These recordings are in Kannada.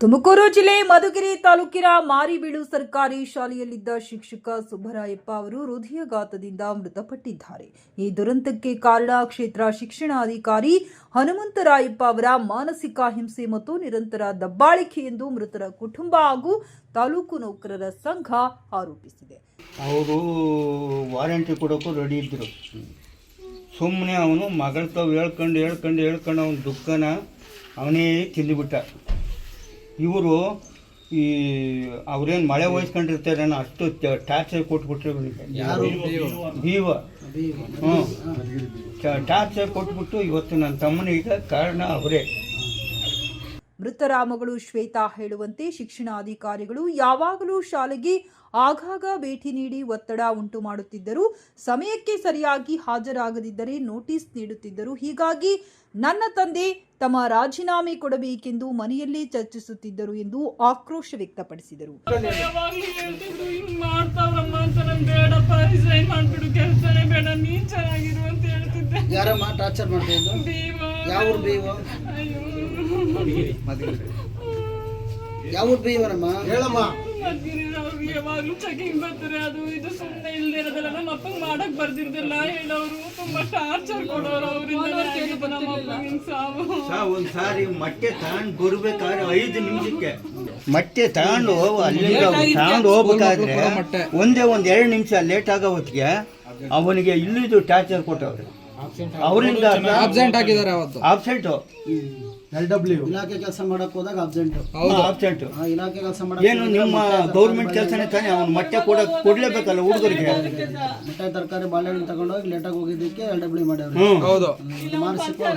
ತುಮಕೂರು ಜಿಲ್ಲೆ ಮಧುಗಿರಿ ತಾಲೂಕಿನ ಮಾರಿಬೀಳು ಸರ್ಕಾರಿ ಶಾಲೆಯಲ್ಲಿದ್ದ ಶಿಕ್ಷಕ ಸುಬ್ಬರಾಯಪ್ಪ ಅವರು ಹೃದಯಘಾತದಿಂದ ಮೃತಪಟ್ಟಿದ್ದಾರೆ. ಈ ದುರಂತಕ್ಕೆ ಕಾರಣ ಕ್ಷೇತ್ರ ಶಿಕ್ಷಣಾಧಿಕಾರಿ ಹನುಮಂತರಾಯಪ್ಪ ಅವರ ಮಾನಸಿಕ ಹಿಂಸೆ ಮತ್ತು ನಿರಂತರ ದಬ್ಬಾಳಿಕೆ ಎಂದು ಮೃತರ ಕುಟುಂಬ ಹಾಗೂ ತಾಲೂಕು ನೌಕರರ ಸಂಘ ಆರೋಪಿಸಿದೆ. ಅವರು ವಾರಂಟಿ ಕೊಡೋಕ್ಕೂ ರೆಡಿ ಇದ್ದರು. ಸುಮ್ಮನೆ ಅವನು ಮಗಳ ತಾವು ಹೇಳ್ಕೊಂಡು ಹೇಳ್ಕೊಂಡು ಹೇಳ್ಕೊಂಡು ಅವನ ದುಃಖನ ಅವನೇ ತಿಂದುಬಿಟ್ಟ. ಇವರು ಈ ಅವ್ರೇನು ಮಳೆ ವಹಿಸ್ಕೊಂಡಿರ್ತಾರೆ ಅಷ್ಟು ಟಾರ್ಚರ್ ಕೊಟ್ಬಿಟ್ರು ಬೀವ ಹ್ಞೂ ಟಾರ್ಚರ್ ಕೊಟ್ಬಿಟ್ಟು ಇವತ್ತು ನನ್ನ ತಮ್ಮನಿಗೆ ಕಾರಣ ಅವರೇ. ಮೃತರ ಶ್ವೇತಾ ಹೇಳುವಂತೆ ಶಿಕ್ಷಣಾಧಿಕಾರಿಗಳು ಯಾವಾಗಲೂ ಶಾಲೆಗೆ ಆಗಾಗ ಭೇಟಿ ನೀಡಿ ಒತ್ತಡ ಉಂಟು ಮಾಡುತ್ತಿದ್ದರು. ಸಮಯಕ್ಕೆ ಸರಿಯಾಗಿ ಹಾಜರಾಗದಿದ್ದರೆ ನೋಟಿಸ್ ನೀಡುತ್ತಿದ್ದರು. ಹೀಗಾಗಿ ನನ್ನ ತಂದೆ ತಮ್ಮ ರಾಜೀನಾಮೆ ಕೊಡಬೇಕೆಂದು ಮನೆಯಲ್ಲೇ ಚರ್ಚಿಸುತ್ತಿದ್ದರು ಎಂದು ಆಕ್ರೋಶ ವ್ಯಕ್ತಪಡಿಸಿದರು. ಯಾರ ಮಾತಾಚಾರ ಮಾಡ್ತಾವ್ರಮ್ಮ ಅಂತ ನನ್ ಬೇಡಪ್ಪ ರಿಸೈನ್ ಮಾಡ್ಬಿಡು ಕೆಲ್ಸನೇ ಬೇಡ ನೀನ್ ಚೆನ್ನಾಗಿರು ಅಂತ ಹೇಳ್ತಿದ್ದೆ. ಯಾರಮ್ಮ ಟಾರ್ಚರ್ ಮಾಡ್ತಾ ಯಾವ ಯಾವ ಊರು ಬೇವನಮ್ಮ ಹೇಳಮ್ಮ. ಮದ್ಗಿರಿ ಅವ್ರು ಯಾವಾಗ್ಲೂ ಚೆಕಿಂಗ್ ಬರ್ತಾರೆ? ಅದು ಇದು ಸುಮ್ನೆ ಇಲ್ದಿರೋದೆಲ್ಲ ನಮ್ಮ ಅಪ್ಪಂಗ್ ಮಾಡಕ್ ಬರ್ದಿರ್ದಿಲ್ಲ. ಹೇಳೋರು ತುಂಬಾ ಟಾರ್ಚರ್ ಕೊಡೋರು ಅವರಿಂದ ನಮ್ಮ ಅಪ್ಪಂಗಿನ ಸಾವು. ಸಾ ಒಂದು ಸಾರಿ ಮೊಟ್ಟೆ ತಗೊಂಡು ಬರ್ಬೇಕಾದ್ರೆ ಐದು ನಿಮಿಷಕ್ಕೆ. ಮೊಟ್ಟೆ ತಗೊಂಡು ಅಲ್ಲಿಂದ ತಗೊಂಡು ಹೋಗ್ಬೇಕಾದ್ರೆ ಒಂದೇ ಒಂದ್ ಎರಡು ನಿಮಿಷ ಲೇಟ್ ಆಗೋ ಹೊತ್ತಿಗೆ ಅವನಿಗೆ ಇಲ್ಲಿದು ಟಾರ್ಚರ್ ಕೊಟ್ಟವ್ರೆ. ಅವರಿಂದ ಆಬ್ಸೆಂಟ್ ಆಗಿದ್ದಾರೆ ಅವತ್ತು ಆಬ್ಸೆಂಟ್ ಎಲ್ ಡಬ್ಲ್ಯೂ ಇಲಾಖೆ ಕೆಲಸ ಮಾಡಕ್ ಹೋದಾಗ ಅಬ್ಸೆಂಟ್ ಆಬ್ಸೆಂಟ್ ಇಲಾಖೆ ಕೆಲಸ ಮಾಡಕ್ ಏನು ನಿಮ್ಮ ಗೌರ್ಮೆಂಟ್ ಕೆಲಸನೇ ತಾನೇ? ಅವ್ನು ಮೊಟ್ಟೆ ಕೂಡ ಕೊಡ್ಲೇಬೇಕಲ್ಲ ಹುಡುಗರಿಗೆ? ಮೊಟ್ಟೆ ತರಕಾರಿ ಬಾಳೆಹಣ್ಣು ತಗೊಂಡೋಗಿ ಲೇಟಾಗಿ ಹೋಗಿದ್ದಕ್ಕೆ ಎಲ್ ಡಬ್ಲ್ಯೂ ಮಾಡ್ಯಾವ್ರಿ. ಹೌದು.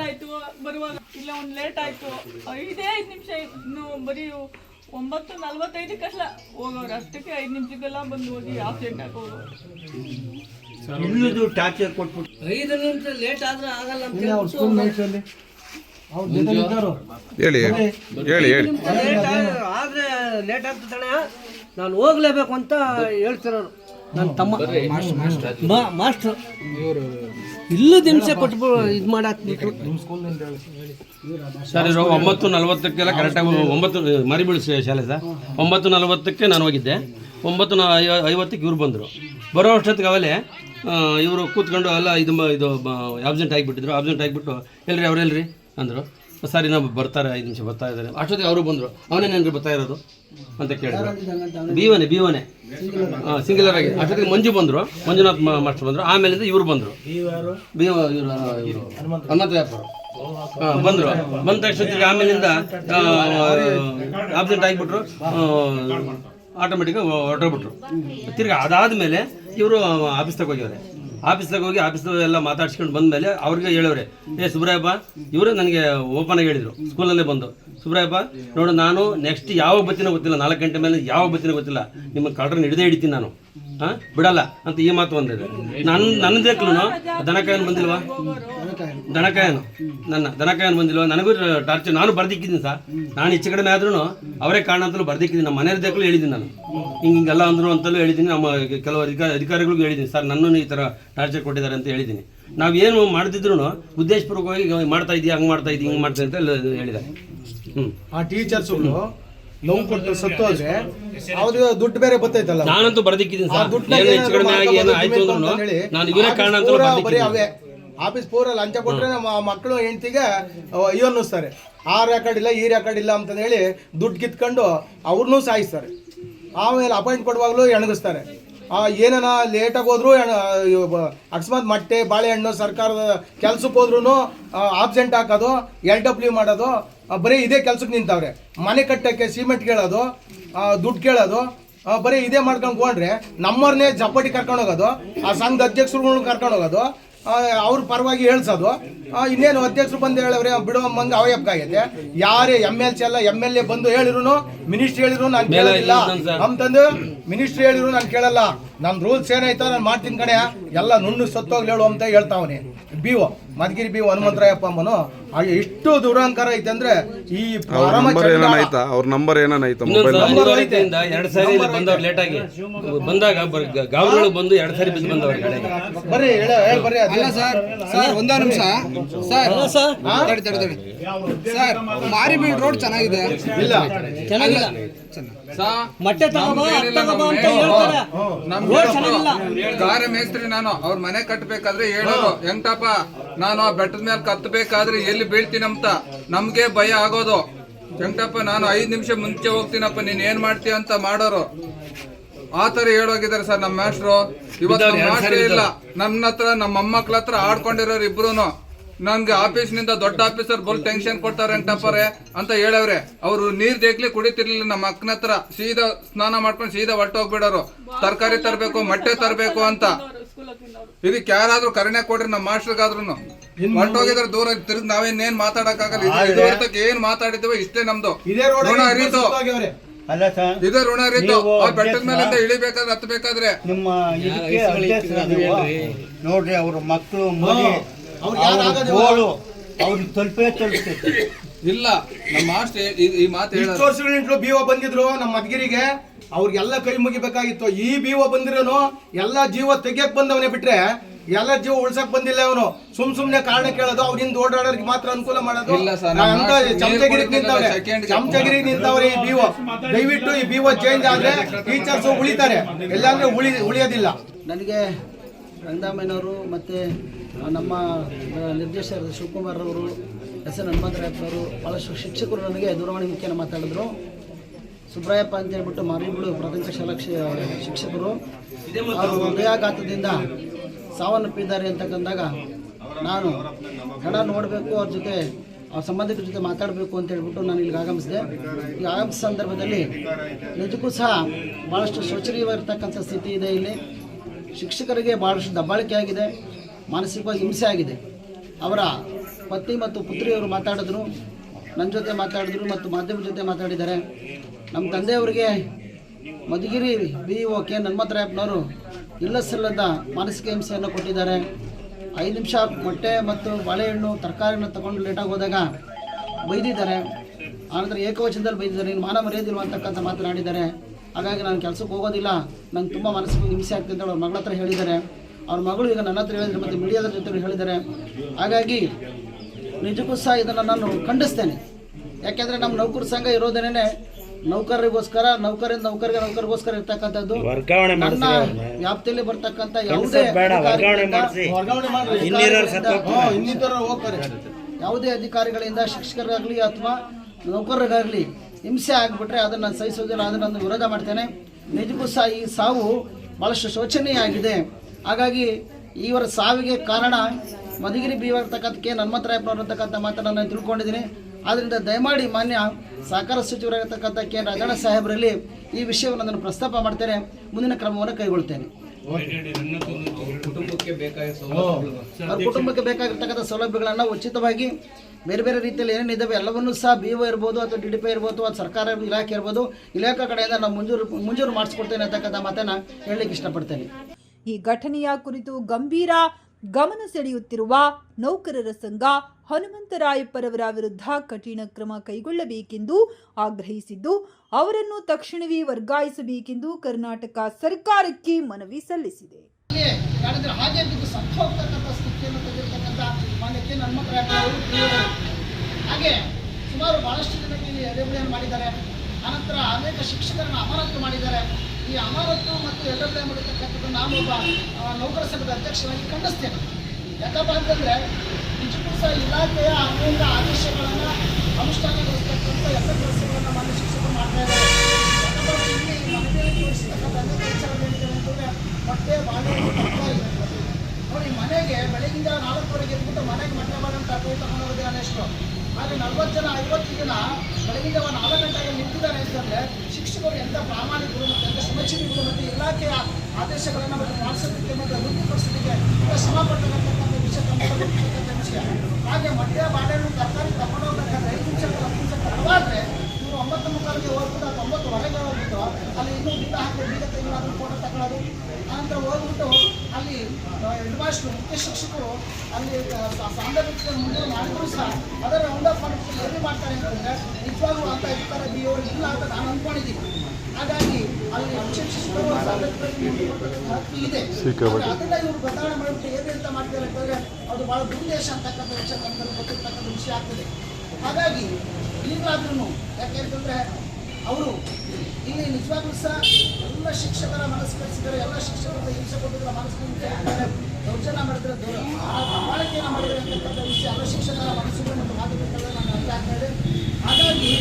ಆಯ್ತು ಬರುವಾಗ ಇಲ್ಲ ಒಂದ್ ಲೇಟ್ ಆಯ್ತು. ಐದೇ ಐದ್ ನಿಮಿಷ ಇನ್ನು ಬರೀ ಒಂಬತ್ತು ನಲ್ವತ್ತೈದಕ್ಕಲ್ಲ ಹೋಗೋರು. ಅಷ್ಟಕ್ಕೆ ಐದು ನಿಮಿಷಕ್ಕೆಲ್ಲ ಬಂದು ಹೋಗಿ ಆಬ್ಸೆಂಟ್ ಆಗಿ ಹೋಗೋರು. ಇಲ್ಲಿದು ಟಾರ್ಚರ್ ಕೊಟ್ಬಿಟ್ಟು. ಐದು ನಿಮಿಷ ಲೇಟ್ ಆದ್ರೆ ಆಗಲ್ಲ ಅಂತ ಹೇಳಿ ಹೇಳಿ ಹೇಳಿ. ಲೇಟ್ ಆದ್ರೆ ಲೇಟ್ ಆಗ್ತದೆ ನಾನು ಹೋಗ್ಲೇಬೇಕು ಅಂತ ಹೇಳ್ತಿರೋರು. ನನ್ನ ತಮ್ಮ ಮಾಸ್ಟರ್ ಮಾಸ್ಟ್ರು. ಇಲ್ಲೂ ದಿಂಸೆ ಕೊಟ್ಬಿಟ್ಟು ಇದು ಮಾಡಾಕ್ಬಿಟ್ರು. ಸರ್ ಇರೋ ಒಂಬತ್ತು ನಲವತ್ತಕ್ಕೆಲ್ಲ ಕರೆಕ್ಟಾಗಿ ಒಂಬತ್ತು ಮರಿಬೀಳು ಶಾಲೆ ಸರ್. ಒಂಬತ್ತು ನಲವತ್ತಕ್ಕೆ ನಾನು ಹೋಗಿದ್ದೆ. ಒಂಬತ್ತು ನ- ಐವ- ಐವತ್ತಕ್ಕೆ ಇವ್ರು ಬಂದರು. ಬರೋ ಅಷ್ಟೊತ್ತಿಗೆ ಅವಲೇ ಇವರು ಕೂತ್ಕೊಂಡು, ಅಲ್ಲ, ಇದು ಇದು ಆಬ್ಸೆಂಟ್ ಆಗಿಬಿಟ್ಟಿದ್ರು. ಆಬ್ಸೆಂಟ್ ಆಗಿಬಿಟ್ಟು ಎಲ್ಲರಿ ಅವರೆಲ್ಲರಿ ಅಂದರು. ಸರಿ, ನಾವು ಬರ್ತಾರೆ, ಐದು ನಿಮಿಷ ಬರ್ತಾ ಇದ್ದಾರೆ. ಅಷ್ಟೊತ್ತಿಗೆ ಅವರು ಬಂದರು. ಅವನೇನೇನ್ರಿ ಬರ್ತಾ ಇರೋದು? ಅಂತ ಕೇಳಿದ್ರು. ಬೀವನೆ ಬೀವನೆ. ಹಾಂ ಸಿಂಗುಲರ್ ಆಗಿ ಅಷ್ಟೊತ್ತಿಗೆ ಮಂಜು ಬಂದರು. ಮಂಜುನಾಥ್ ಮಾಸ್ಟರ್ ಬಂದರು. ಆಮೇಲಿಂದ ಇವರು ಬಂದರು. ಇವರು ಇವರು. ಹನುಮಂತಯ್ಯಪ್ಪ ಹಾಂ ಬಂದರು. ಬಂದ ತಕ್ಷಣ ಆಮೇಲಿಂದ ಆಬ್ಸೆಂಟ್ ಆಗಿಬಿಟ್ರು. ಆಟೋಮೆಟಿಕ್ ಹೊರಟೋಗ್ಬಿಟ್ರು. ತಿರ್ಗಿ ಅದಾದಮೇಲೆ ಇವರು ಆಫೀಸ್ದಾಗ ಹೋಗ್ಯವ್ರೆ ಆಫೀಸ್ದಾಗ ಹೋಗಿ ಆಫೀಸ್ದಾಗ ಎಲ್ಲ ಮಾತಾಡ್ಸ್ಕೊಂಡು ಬಂದಮೇಲೆ ಅವ್ರಿಗೆ ಹೇಳವ್ರೆ, ಏ ಸುಬ್ರಾಯಪ್ಪ, ಇವರು ನನಗೆ ಓಪನ್ ಆಗಿ ಹೇಳಿದರು, ಸ್ಕೂಲಲ್ಲೇ ಬಂದು. ಸುಬ್ರಾಯಪ್ಪ, ನೋಡು ನಾನು ನೆಕ್ಸ್ಟ್ ಯಾವ ಬತ್ತಿನ ಗೊತ್ತಿಲ್ಲ, ನಾಲ್ಕು ಗಂಟೆ ಮೇಲೆ ಯಾವ ಬತ್ತಿನ ಗೊತ್ತಿಲ್ಲ, ನಿಮ್ಮ ಕಳ್ಳರನ್ನ ಹಿಡಿದೇ ಹಿಡಿತೀನಿ ನಾನು. ಹಾಂ ಬಿಡಲ್ಲ, ಅಂತ ಈ ಮಾತು ಬಂದಿದೆ. ನನ್ನ ನನ್ನದೇಕ್ಲು ದನಕಾಯನ್ ಬಂದಿಲ್ವಾ? ದನಕಾಯನು. ನನ್ನ ದನಕಾಯನ್ ಬಂದಿಲ್ಲ ನನಗೂ ಟಾರ್ಚರ್ ನಾನು ಬರ್ದಿಕ್ಕಿದ್ದೀನಿ ಸರ್. ನಾನು ಹೆಚ್ಚು ಕಡಿಮೆ ಆದ್ರೂ ಅವರೇ ಕಾರಣ ಅಂತಲೂ ಬರ್ದಿಕ್ಕಿದ್ದೀನಿ. ನಮ್ಮ ಮನೆಯವ್ರದ್ದೇಕಲು ಹೇಳಿದ್ದೀನಿ ನಾನು. ಹಿಂಗೆ ಹಿಂಗೆಲ್ಲ ಅಂದ್ರು ಅಂತಲೂ ಹೇಳಿದ್ದೀನಿ. ನಮ್ಮ ಕೆಲವು ಅಧಿಕಾರ ಅಧಿಕಾರಿಗಳಿಗೂ ಹೇಳಿದ್ದೀನಿ. ಸರ್ ನನ್ನನ್ನು ಈ ಥರ ಟಾರ್ಚರ್ ಕೊಟ್ಟಿದ್ದಾರೆ ಅಂತ ಹೇಳಿದ್ದೀನಿ. ನಾವು ಏನು ಮಾಡ್ತಿದ್ರು ಉದ್ದೇಶಪೂರ್ವಕವಾಗಿ ಮಾಡ್ತಾ ಇದೀಯ ಹಂಗೆ ಮಾಡ್ತಾ ಇದ್ದೀವಿ ಹಿಂಗೆ ಮಾಡ್ತಾ ಅಂತ ಎಲ್ಲ ಹೇಳಿದ್ದಾರೆ. ಹ್ಞೂ ಆ ಟೀಚರ್ಸ್ಗಳು ಲೋನ್ ಕೊಟ್ಟು ಸತ್ತೋದ್ರೆ ಅವ್ರಿಗೆ ದುಡ್ಡು ಬೇರೆ ಬರ್ತೈತಲ್ಲ. ನಾನಂತೂ ಬರ್ದಿಕ್ಕಿದ್ದೀನಿ ಸರ್. ದುಡ್ಡು ಹೆಚ್ಚು ಕಡಿಮೆ ಆಗಿ ಏನು ಆಯ್ತು ಅಂದ್ರೂ ನಾನು ಇವರೇ ಕಾರಣ ಅಂತ ಬರ್ದಿಕ್ಕಿದ್ದೀನಿ. ಆಫೀಸ್ ಪೂರ ಲಂಚ ಕೊಟ್ರೆ ನಮ್ಮ ಮಕ್ಕಳು ಹೆಂಡತಿಗೆ ಅಯ್ಯೋ ಅನ್ನಿಸ್ತಾರೆ. ಆ ರೆಕಾರ್ಡ್ ಇಲ್ಲ, ಈ ರೆಕಾರ್ಡ್ ಇಲ್ಲ ಅಂತ ಹೇಳಿ ದುಡ್ಡು ಕಿತ್ಕೊಂಡು ಅವ್ರನ್ನೂ ಸಾಯಿಸ್ತಾರೆ. ಆಮೇಲೆ ಅಪಾಯಿಂಟ್ ಕೊಡುವಾಗಲೂ ಎಣಗಿಸ್ತಾರೆ. ಏನನ ಲೇಟಾಗಿ ಹೋದ್ರು ಅಕಸ್ಮಾತ್ ಮೊಟ್ಟೆ, ಬಾಳೆಹಣ್ಣು, ಸರ್ಕಾರದ ಕೆಲ್ಸಕ್ಕೆ ಹೋದ್ರೂ ಆಬ್ಸೆಂಟ್ ಹಾಕೋದು ಎಲ್ ಡಬ್ಲ್ಯೂ ಮಾಡೋದು ಬರೀ ಇದೇ ಕೆಲ್ಸಕ್ಕೆ ನಿಂತವ್ರೆ. ಮನೆ ಕಟ್ಟಕ್ಕೆ ಸಿಮೆಂಟ್ ಕೇಳೋದು ದುಡ್ಡು ಕೇಳೋದು ಬರೀ ಇದೇ ಮಾಡ್ಕೊಂಡು ಹೋಗ್ರೆ ನಮ್ಮವ್ರನ್ನೇ ಜಪಾಟಿ ಕರ್ಕೊಂಡು ಹೋಗೋದು, ಆ ಸಂಘದ ಅಧ್ಯಕ್ಷರುಗಳನ್ನ ಕರ್ಕೊಂಡು ಹೋಗೋದು ಅವ್ರ ಪರವಾಗಿ ಹೇಳ್ಸೋದು. ಇನ್ನೇನು ಅಧ್ಯಕ್ಷರು ಬಂದು ಹೇಳವ್ರೆ ಬಿಡೋ ಮಂಗ ಅವಯಪ್ಪಾಗೈತೆ ಯಾರೇ ಎಂ ಎಲ್ ಸಿ ಎಲ್ಲ ಎಂ ಎಲ್ ಎ ಬಂದು ಹೇಳಿದ್ರು ಮಿನಿಸ್ಟ್ರಿ ಹೇಳಿದ್ರು ನಾನು ಕೇಳೋದಿಲ್ಲ. ನಮ್ ತಂದು ಮಿನಿಸ್ಟ್ರಿ ಹೇಳಿದ್ರು ನಾನು ಕೇಳಲ್ಲ. ನಮ್ ರೂಲ್ಸ್ ಏನೈತೋ ನಾನು ಮಾಡ್ತೀನಿ ಕಣೆ. ಎಲ್ಲ ನುಣ್ಣು ಸತ್ತೋಗ್ಲಿ ಹೇಳು ಅಂತ ಹೇಳ್ತಾವನೆ B O Madhugiri B O Hanumantharayappa ಅಮ್ಮನು. ಹಾಗೆ ಎಷ್ಟು ದುರಂಕಾರ ಐತೆ ಅಂದ್ರೆ ಈ ಅವ್ರ ನಂಬರ್ ಏನಾಯ್ತಾ ಅವ್ರ ನಂಬರ್ ಏನಾಯ್ತಾ ಇನ್ನೊಂದು ಮೊಬೈಲ್ ಸಲ ನಂಬರ್ ಐದುವರೆ ಐತೆ. ಎರಡು ಸಾರಿ ಇಲ್ಲಿ ಬಂದವ್ರು ಲೇಟಾಗಿ ಬಂದಾಗ ಗಾವಗಳಿಗೆ ಬಂದು ಎರಡು ಸಾರಿ ಬಿದ್ದು ಬಂದವ್ರ ಕಡೆ ಬರ್ರಿ ಹೇಳ ಹೇಳ ಬರ್ರಿ ಅಲ್ಲ ಸರ್ ಸರ್ ಒಂದೇ ನಿಮಿಷ. Sir sir. ತಡಿ ತಡಿ ತಡಿ. ಸರ್ ಮಾರಿಬೀಳ್ ರೋಡ್ ಚೆನ್ನಾಗಿದೆ. ಇಲ್ಲ. ಚೆನ್ನಾಗಿಲ್ಲ. ಅಂತ ಚೆನ್ನಾಗಿಲ್ಲ. ಗಾರೆ ಮೇಸ್ತ್ರಿ ನಾನು ಅವ್ರ ಮನೆ ಕಟ್ಟಬೇಕಾದ್ರೆ ಹೇಳೋರು ಎಂತಪ್ಪ ನಾನು ಆ ಬೆಟ್ಟದ ಮೇಲೆ ಕತ್ತಬೇಕಾದ್ರೆ ಎಲ್ಲಿ ಬೀಳ್ತೀನಂತ ನಮ್ಗೆ ಭಯ ಆಗೋದು. ಹೆಂಗಪ್ಪ ನಾನು ಐದ್ ನಿಮಿಷ ಮುಂಚೆ ಹೋಗ್ತೀನಪ್ಪ ನೀನ್ ಏನ್ ಮಾಡ್ತೀಯ ಅಂತ ಮಾಡೋರು. ಆ ತರ ಹೇಳೋಗಿದ್ದಾರೆ ಸರ್ ನಮ್ಮ ಮಾಸ್ಟ್ರು ಇವತ್ತು ಮಾಸ್ಟ್ರು ಇಲ್ಲ ನನ್ನ ಹತ್ರ ನಮ್ಮ ಮೊಮ್ಮಕ್ಳ ಹತ್ರ ಆಡ್ಕೊಂಡಿರೋರು ಇಬ್ರುನು. ನನ್ಗೆ ಆಫೀಸ್ನಿಂದ ದೊಡ್ಡ ಆಫೀಸರ್ ಬಲ್ ಟೆನ್ಷನ್ ಕೊಡ್ತಾರೆ ವೆಂಕಟಪ್ಪರೇ ಅಂತ ಹೇಳವ್ರೆ. ಅವರು ನೀರ್ ದೇಕ್ಲಿ ಕುಡಿತಿರ್ಲಿಲ್ಲ ನಮ್ಮ ಅಕ್ಕನ ಹತ್ರ ಸೀದಾ ಸ್ನಾನ ಮಾಡ್ಕೊಂಡು ಸೀದಾ ಹೊರ್ಟೋಗ್ಬಿಡೋರು. ತರಕಾರಿ ತರಬೇಕು ಮೊಟ್ಟೆ ತರಬೇಕು ಅಂತ. ಇದಕ್ಕೆ ಯಾರಾದ್ರೂ ಕರುಣೆ ಕೊಡ್ರಿ ನಮ್ಮ ಮಾಸ್ಟರ್ಗಾದ್ರು ಹೊರ್ಟೋಗಿದ್ರೆ ದೂರ ತಿರ್ಗಿ ನಾವೇನೇನ್ ಮಾತಾಡಕ್ಕಾಗಲ್ಲ. ಇದು- ಇದುವರೆಗೆ ಏನ್ ಮಾತಾಡಿದ್ವಿ ಇಷ್ಟೇ ನಮ್ದು. ಋಣ ಅರಿತು ಅಲ್ಲ ಸರ್ ಇದೇ ಋಣ ಅರಿತು ಆ ಬೆಟ್ಟದ ಮೇಲಿಂದ ಇಳಿಬೇಕಾದ್ರೆ ಹತ್ತಬೇಕಾದ್ರೆ ನಿಮ್ಮ ನೋಡ್ರಿ ಅವ್ರ ಮಕ್ಕಳು ಗೋಳು. ತಲುಪೇ ತಲುಪ್ತೈತೆ. ಇಲ್ಲ ನಮ್ಮ ಮಾಸ್ಟರ್ ಈ- ಈ ಮಾತು ಇಷ್ಟು ಹೇಳೋದು. ವರ್ಷಗಳಿಂದಲೂ ಬಿ ಒ ಬಂದಿದ್ರು ನಮ್ಮ ಮದ್ಗಿರಿಗೆ ಅವ್ರಿಗೆಲ್ಲ ಕೈ ಮುಗಿಬೇಕಾಗಿತ್ತು ಈ ಬಿ ಒ ಬಂದಿರೋನು ಎಲ್ಲ ಜೀವ ತೆಗಿಯಕ್ ಬಂದವನೇ ಬಿಟ್ರೆ ಎಲ್ಲ ಜೀವ ಉಳ್ಸಕ್ ಬಂದಿಲ್ಲ ಅವನು. ಸುಮ್ ಸುಮ್ನೆ ಕಾರಣ ಕೇಳೋದು ಅವ್ರಿಂದ ಓಡಾಡೋರ್ಗೆ ಮಾತ್ರ ಅನುಕೂಲ ಮಾಡೋದು. ಇಲ್ಲ ಅಂತ ನೀರು ನಿಂತವ್ರೆ. ಚಮಚಗಿರಿ second ಗೆ ಚಮಚಗಿರಿಗೆ ನಿಂತವ್ರೆ ಈ ಬಿ ಒ ದಯವಿಟ್ಟು ಈ ಬಿ ಒ ಚೇಂಜ್ ಆದ್ರೆ ಟೀಚರ್ಸ್ ಉಳಿತಾರೆ. ಎಲ್ಲಾಂದ್ರೆ ಉಳಿ ಉಳಿಯೋದಿಲ್ಲ. ನನಗೆ ರಂಗದಾಮಯ್ಯನವರು ಮತ್ತು ನಮ್ಮ ನಿರ್ದೇಶಕರು ಶಿವಕುಮಾರ್ ಅವರು, ಎಸ್ ಎನ್ ಹನುಮಂತರಾಯಪ್ಪನವರು ಭಾಳಷ್ಟು ಶಿಕ್ಷಕರು ನನಗೆ ದೂರವಾಣಿ ಮುಖ್ಯನ ಮಾತಾಡಿದ್ರು. ಸುಬ್ರಾಯಪ್ಪ ಅಂತ ಹೇಳ್ಬಿಟ್ಟು ಮಾರಿಬಿಡು ಪ್ರಾಥಮಿಕ ಶಾಲಾ ಕ್ಷ- ಶಿಕ್ಷಕರು. ಅವರು ಹೃದಯಾಘಾತದಿಂದ ಸಾವನ್ನಪ್ಪಿದ್ದಾರೆ ಅಂತಕ್ಕಂದಾಗ ನಾನು ಹಣ ನೋಡಬೇಕು, ಅವ್ರ ಜೊತೆ, ಅವ್ರ ಸಂಬಂಧಿಕರ ಜೊತೆ ಮಾತಾಡಬೇಕು ಅಂತ ಹೇಳ್ಬಿಟ್ಟು ನಾನು ಇಲ್ಲಿಗೆ ಆಗಮಿಸಿದೆ. ಈ ಆಗಮಿಸಿದ ಸಂದರ್ಭದಲ್ಲಿ ನಿಜಕ್ಕೂ ಸಹ ಭಾಳಷ್ಟು ಶೋಚನೀಯವಾಗಿರ್ತಕ್ಕಂಥ ಸ್ಥಿತಿ ಇದೆ ಇಲ್ಲಿ. ಶಿಕ್ಷಕರಿಗೆ ಭಾಳಷ್ಟು ದಬ್ಬಾಳಿಕೆ ಆಗಿದೆ. ಮಾನಸಿಕವಾಗಿ ಹಿಂಸೆ ಆಗಿದೆ. ಅವರ ಪತ್ನಿ ಮತ್ತು ಪುತ್ರಿಯವರು ಮಾತಾಡಿದ್ರು ನನ್ನ ಜೊತೆ ಮಾತಾಡಿದ್ರು ಮತ್ತು ಮಾಧ್ಯಮದ ಜೊತೆ ಮಾತಾಡಿದ್ದಾರೆ. ನಮ್ಮ ತಂದೆಯವರಿಗೆ ಮಧುಗಿರಿ ಬಿ ಒ ಕೆ ಹನುಮಂತರಾಯಪ್ಪನವರು ಇಲ್ಲ ಸಲ್ಲದ ಮಾನಸಿಕ ಹಿಂಸೆಯನ್ನು ಕೊಟ್ಟಿದ್ದಾರೆ. ಐದು ನಿಮಿಷ ಮೊಟ್ಟೆ ಮತ್ತು ಬಾಳೆಹಣ್ಣು, ತರಕಾರಿಯನ್ನು ತಗೊಂಡು ಲೇಟಾಗಿ ಹೋದಾಗ ಬೈದಿದ್ದಾರೆ. ಆನಂತರ ಏಕವಚನದಲ್ಲಿ ಬೈದಿದ್ದಾರೆ. ನೀನು ಮಾನ ಮರ್ಯಾದಿಲ್ವ ಅಂತಕ್ಕಂಥ ಮಾತನಾಡಿದ್ದಾರೆ ಹಾಗಾಗಿ ನಾನು ಕೆಲಸಕ್ಕೆ ಹೋಗೋದಿಲ್ಲ. ನಂಗೆ ತುಂಬ ಮನಸ್ಸಿಗೆ ಹಿಂಸೆ ಆಗ್ತಿದೆ ಅಂತ ಅವ್ರ ಮಗಳ ಹತ್ರ ಹೇಳಿದ್ದಾರೆ. ಅವ್ರ ಮಗಳು ಈಗ ನನ್ನ ಹತ್ರ ಹೇಳಿದ್ರು ಮತ್ತು ಮೀಡಿಯಾದ ಜೊತೆ ಹೇಳಿದ್ದಾರೆ. ಹಾಗಾಗಿ ನಿಜಕ್ಕೂ ಸಹ ಇದನ್ನು ನಾನು ಖಂಡಿಸ್ತೇನೆ. ಯಾಕೆಂದ್ರೆ ನಮ್ಮ ನೌಕರ ಸಂಘ ಇರೋದೇನೆ ನೌಕರರಿಗೋಸ್ಕರ ನೌಕರಿಂದ ನೌಕರಿಗೆ ನೌಕರಿಗೋಸ್ಕರ ಇರ್ತಕ್ಕಂಥದ್ದು ನನ್ನ ವ್ಯಾಪ್ತಿಯಲ್ಲಿ ಬರ್ತಕ್ಕಂಥ ಯಾವುದೇ ಇನ್ನಿತರ ಹೋಗ್ತಾರೆ. ಯಾವುದೇ ಅಧಿಕಾರಿಗಳಿಂದ ಶಿಕ್ಷಕರಾಗಲಿ ಅಥವಾ ನೌಕರರಿಗಾಗಲಿ ಹಿಂಸೆ ಆಗಿಬಿಟ್ರೆ ಅದನ್ನು ನಾನು ಸಹಿಸೋದಿಲ್ಲ ಅದನ್ನು ನಾನು ವಿರೋಧ ಮಾಡ್ತೇನೆ. ನಿಜಕ್ಕೂ ಸಹ ಈ ಸಾವು ಭಾಳಷ್ಟು ಶೋಚನೀಯ ಆಗಿದೆ. ಹಾಗಾಗಿ ಇವರ ಸಾವಿಗೆ ಕಾರಣ ಮಧುಗಿರಿ ಬಿ ಇರ್ತಕ್ಕಂಥ ಕೆ ಹನುಮಂತರಾಯಪ್ಪನವರು ಅಂತಕ್ಕಂಥ ಮಾತನ್ನು ನಾನು ತಿಳ್ಕೊಂಡಿದ್ದೀನಿ. ಆದ್ದರಿಂದ ದಯಮಾಡಿ ಮಾನ್ಯ ಸಹಕಾರ ಸಚಿವರಾಗಿರ್ತಕ್ಕಂಥ ಕೆ ರಾಜಣ್ಣ ಸಾಹೇಬರಲ್ಲಿ ಈ ವಿಷಯವನ್ನು ನಾನು ಪ್ರಸ್ತಾಪ ಮಾಡ್ತೇನೆ. ಮುಂದಿನ ಕ್ರಮವನ್ನು ಕೈಗೊಳ್ತೇನೆ. ಅವ್ರ ಕುಟುಂಬಕ್ಕೆ ಬೇಕಾಗಿರ್ತಕ್ಕಂಥ ಸೌಲಭ್ಯಗಳನ್ನು ಉಚಿತವಾಗಿ ಬೇರೆ ಬೇರೆ ರೀತಿಯಲ್ಲಿ ಏನೇನಿದ್ದಾವೆ ಎಲ್ಲವನ್ನೂ ಸಹ ಬಿ ಒ ಇರ್ಬೋದು ಅಥವಾ ಡಿ ಡಿ ಪಿ ಇರ್ಬೋದು ಅಥವಾ ಸರ್ಕಾರ ಇಲಾಖೆ ಇರ್ಬೋದು, ಇಲಾಖೆ ಕಡೆಯಿಂದ ನಾವು ಮುಂಜೂರು ಮುಂಜೂರು ಮಾಡಿಸ್ಕೊಡ್ತೇನೆ ಅಂತಕ್ಕಂಥ ಮಾತನ್ನು ಹೇಳಲಿಕ್ಕೆ ಇಷ್ಟಪಡ್ತೇನೆ. ಈ ಘಟನೆಯ ಕುರಿತು ಗಂಭೀರ ಗಮನ ಸೆಳೆಯುತ್ತಿರುವ ನೌಕರರ ಸಂಘ ಹನುಮಂತರಾಯಪ್ಪರವರ ವಿರುದ್ಧ ಕಠಿಣ ಕ್ರಮ ಕೈಗೊಳ್ಳಬೇಕೆಂದು ಆಗ್ರಹಿಸಿದ್ದು, ಅವರನ್ನು ತಕ್ಷಣವೇ ವರ್ಗಾಯಿಸಬೇಕೆಂದು ಕರ್ನಾಟಕ ಸರ್ಕಾರಕ್ಕೆ ಮನವಿ ಸಲ್ಲಿಸಿದೆ. ಹಾಗೆ ಸುಮಾರು ಬಹಳಷ್ಟು ಜನಕ್ಕೆ ಮಾಡಿದ್ದಾರೆ. ಅನಂತರ ಅನೇಕ ಶಿಕ್ಷಕರನ್ನು ಅಮಾನತು ಮಾಡಿದ್ದಾರೆ. ಈ ಅಮಾನತು ಮತ್ತು ಎಡೆಬಿಡಿ ಮಾಡಿರ್ತಕ್ಕಂಥದ್ದು ನಾನು ಒಬ್ಬ ಆ, ನೌಕರ ಸಂಘದ ಅಧ್ಯಕ್ಷರಾಗಿ ಖಂಡಿಸ್ತೇನೆ. ಯಾಕಪ್ಪ ಅಂತಂದ್ರೆ ನಿಜಕ್ಕೂ ಸಹ ಇಲಾಖೆಯ ಅನೇಕ ಆದೇಶಗಳನ್ನು ಅನುಷ್ಠಾನಗೊಳಿಸ್ತಕ್ಕಂಥ ಎಲ್ಲ ಕೆಲಸಗಳನ್ನು ಮಾನ್ಯ ಶಿಕ್ಷಕರು ಮಾಡ್ತಾ ಇದ್ದಾರೆ. ಇಲ್ಲಿ ಅಂತಂದ್ರೆ ನೋಡಿ ಮನೆಗೆ ಬೆಳಗಿಂದ ನಾಲ್ಕುವರೆಗೆ ಇದ್ಬಿಟ್ಟು ಮನೆಗೆ ಮೊಟ್ಟೆ ಬಾರಂತ ತರಕಾರಿ ತಗೊಂಡು ಹೋಗೋದೇ ಅನ್ನಷ್ಟು ಆದರೆ ನಲ್ವತ್ತು ಜನ ಐವತ್ತು ಜನ ಬೆಳಗಿಂದ ಒಂದು ಅರ್ಧ ಗಂಟೆಗೆ ನಿಂತಿದ್ದಾರೆ ಅಂತಂದ್ರೆ ಶಿಕ್ಷಕರು ಎಂಥ ಪ್ರಾಮಾಣಿಕರು ಮತ್ತು ಎಂಥ ಶ್ರಮಜೀವಿಗಳು ಮತ್ತು ಇಲಾಖೆಯ ಆದೇಶಗಳನ್ನು ಮತ್ತು ಪಾಲಿಸೋದಕ್ಕೆ ಮತ್ತು ಅಭಿವೃದ್ಧಿಪಡಿಸೋದಕ್ಕೆ ಶ್ರಮ ಪಟ್ಟಿರತಕ್ಕಂಥ ವಿಷಯ ವಿಷಯ. ಹಾಗೆ ಮಧ್ಯ ಬಾಳೆಹಣ್ಣು, ತರಕಾರಿ ತಗೊಂಡು ಹೋಗ್ಬೇಕಾದ್ರೆ ಐದು ನಿಮಿಷ, ಹತ್ತು ನಿಮಿಷ ತಡವಾದ್ರೆ ಇವರು ಒಂಬತ್ತು ಮುಖಾಲಿಗೆ ಹೋಗ್ಬಿಟ್ಟು ಅದು ಒಂಬತ್ತು ಹೊರಗೆ ಹೋಗ್ಬಿಟ್ಟು ಅಲ್ಲಿ ಇನ್ನೂ ಬೀಗ ಹಾಕಿ ಬೀಗ ತೆಗೆದು ಫೋಟೋ ತಗೊಳ್ಳೋದು. ಆನಂತರ ಹೋಗ್ಬಿಟ್ಟು ಅಲ್ಲಿ ಹೆಡ್ ಮಾಸ್ಟ್ರು ಮುಖ್ಯ ಶಿಕ್ಷಕರು ಅಲ್ಲಿ ಸಾಂದರ್ಭಿಕ ಮುಂದೆ ಮಾಡಿದ್ರು ಸಹ ಅದರ ರೌಂಡ್ ಅಪ್ ಮಾಡಿಬಿಟ್ಟು ಮಾಡ್ತಾರೆ ಅಂತಂದ್ರೆ ನಿಜವಾಗ್ಲೂ ಅಂತ ಇರ್ತಾರೆ ದೇವರು ಇಲ್ಲ ಅಂತ ನಾನು ಅಂದ್ಕೊಂಡಿದ್ದೀನಿ ಹಾಗಾಗಿ ಅಲ್ಲಿ ಸಾರ್ವಜನಿಕರಿಗೆ ಹಕ್ಕು ಇದೆ. ಅದನ್ನ ಇವರು ಬದಲಾವಣೆ ಮಾಡಿಬಿಟ್ಟು ಏನು ಅಂತ ಮಾಡ್ತಾರೆ ಅಂತಂದ್ರೆ ಅದು ಬಹಳ ದುರ್ದೇಶ ಅಂತಕ್ಕಂಥ ವಿಷಯ ನಮ್ಗೆಲ್ಲ ಗೊತ್ತಿರ್ತಕ್ಕಂಥ ವಿಷಯ ಆಗ್ತದೆ. ಹಾಗಾಗಿ ಈಗಲಾದ್ರೂ ಯಾಕೆ ಅಂತಂದರೆ ಅವರು ಇಲ್ಲಿ ನಿಜವಾಗ್ಲೂ ಸಹ ಎಲ್ಲ ಶಿಕ್ಷಕರ ಮನಸ್ಸು ಕಲಿಸಿದ್ದಾರೆ ಎಲ್ಲ ಶಿಕ್ಷಕರ ಹಿಂಸೆ ಕೊಟ್ಟಿದ್ರೆ ಮನಸ್ಸು ಕಲಿಸಿದ್ದಾರೆ ದೌರ್ಜನ್ಯ ಮಾಡಿದ್ರೆ ದೌರ್ ಬಾಳಿಕೆಯನ್ನು ಮಾಡಿದ್ರೆ ಅಂತಕ್ಕಂಥ ವಿಷಯ ಎಲ್ಲ ಶಿಕ್ಷಕರ ಮನಸ್ಸುಗಳು ಮತ್ತು ಮಾತುಕತೆ ನಾನು ಅರ್ಥ ಆಗ್ತಾ ಇದೆ. ಹಾಗಾಗಿ